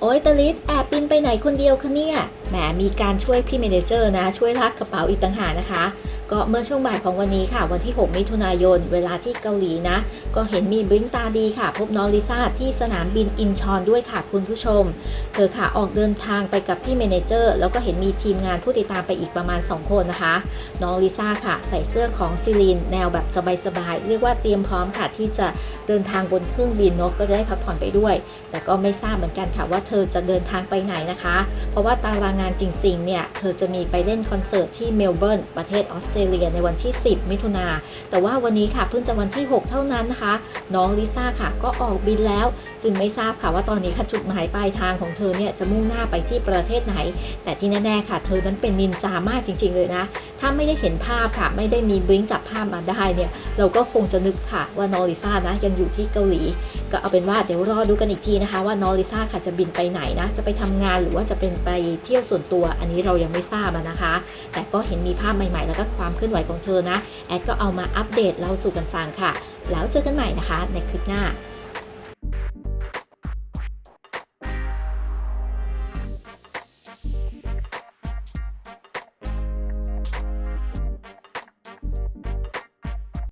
โอ้ยตาลิศแอบบินไปไหนคนเดียวคะเนี่ย แหมมีการช่วยพี่เมนเจอร์นะ ช่วยลักกระเป๋าอีกต่างหากนะคะ ก็เมื่อช่วงบ่ายของวันนี้ค่ะ วันที่ 6 มิถุนายน เวลาที่เกาหลีนะ ก็เห็นมีบริ้งตาดีค่ะ พบน้องลิซ่าที่สนามบินอินชอนด้วยค่ะคุณผู้ชม เธอค่ะออกเดินทางไปกับพี่เมนเจอร์ แล้วก็เห็นมีทีมงานผู้ติดตามไปอีกประมาณ 2 คนนะคะ น้องลิซ่าค่ะ ใส่เสื้อของซิลีนแนวแบบสบายๆ เรียกว่าเตรียมพร้อมค่ะ ที่จะเดินทางบนเครื่องบินนกก็จะได้พักผ่อนไปด้วย แต่ก็ไม่ทราบเหมือนกันค่ะว่าเธอจะเดินทางไปไหนนะคะ เพราะว่าตารางงานจริงๆเนี่ยเธอจะมีไปเล่นคอนเสิร์ตที่เมลเบิร์นประเทศออสเตรเลียในวันที่ 10 มิถุนา แต่ว่าวันนี้ค่ะเพิ่งจะวันที่ 6 เท่านั้นนะคะ น้องลิซ่าค่ะก็ออกบินแล้ว จึงไม่ทราบค่ะว่าตอนนี้ค่ะจุดหมายปลายทางของเธอเนี่ยจะมุ่งหน้าไปที่ประเทศไหน แต่ที่แน่ๆค่ะเธอนั้นเป็นนินจามากจริง ๆ เลยนะ ถ้าไม่ได้เห็นภาพค่ะไม่ได้มีบลิงจับภาพมาได้เนี่ยเราก็คงจะนึกค่ะว่าน้องลิซ่านะยังอยู่ที่เกาหลี ก็เอาเป็นว่าเดี๋ยวรอดูกันอีกทีนะคะ ว่าน้องลิซ่าค่ะจะบินไปไหนนะจะไปทำงานหรือว่าจะเป็นไปเที่ยวส่วนตัว อันนี้เรายังไม่ทราบนะคะ แต่ก็เห็นมีภาพใหม่ๆ แล้วก็ความเคลื่อนไหวของเธอนะ แอดก็เอามาอัปเดตเล่าสู่กันฟังค่ะ แล้วเจอกันใหม่นะคะในคลิปหน้า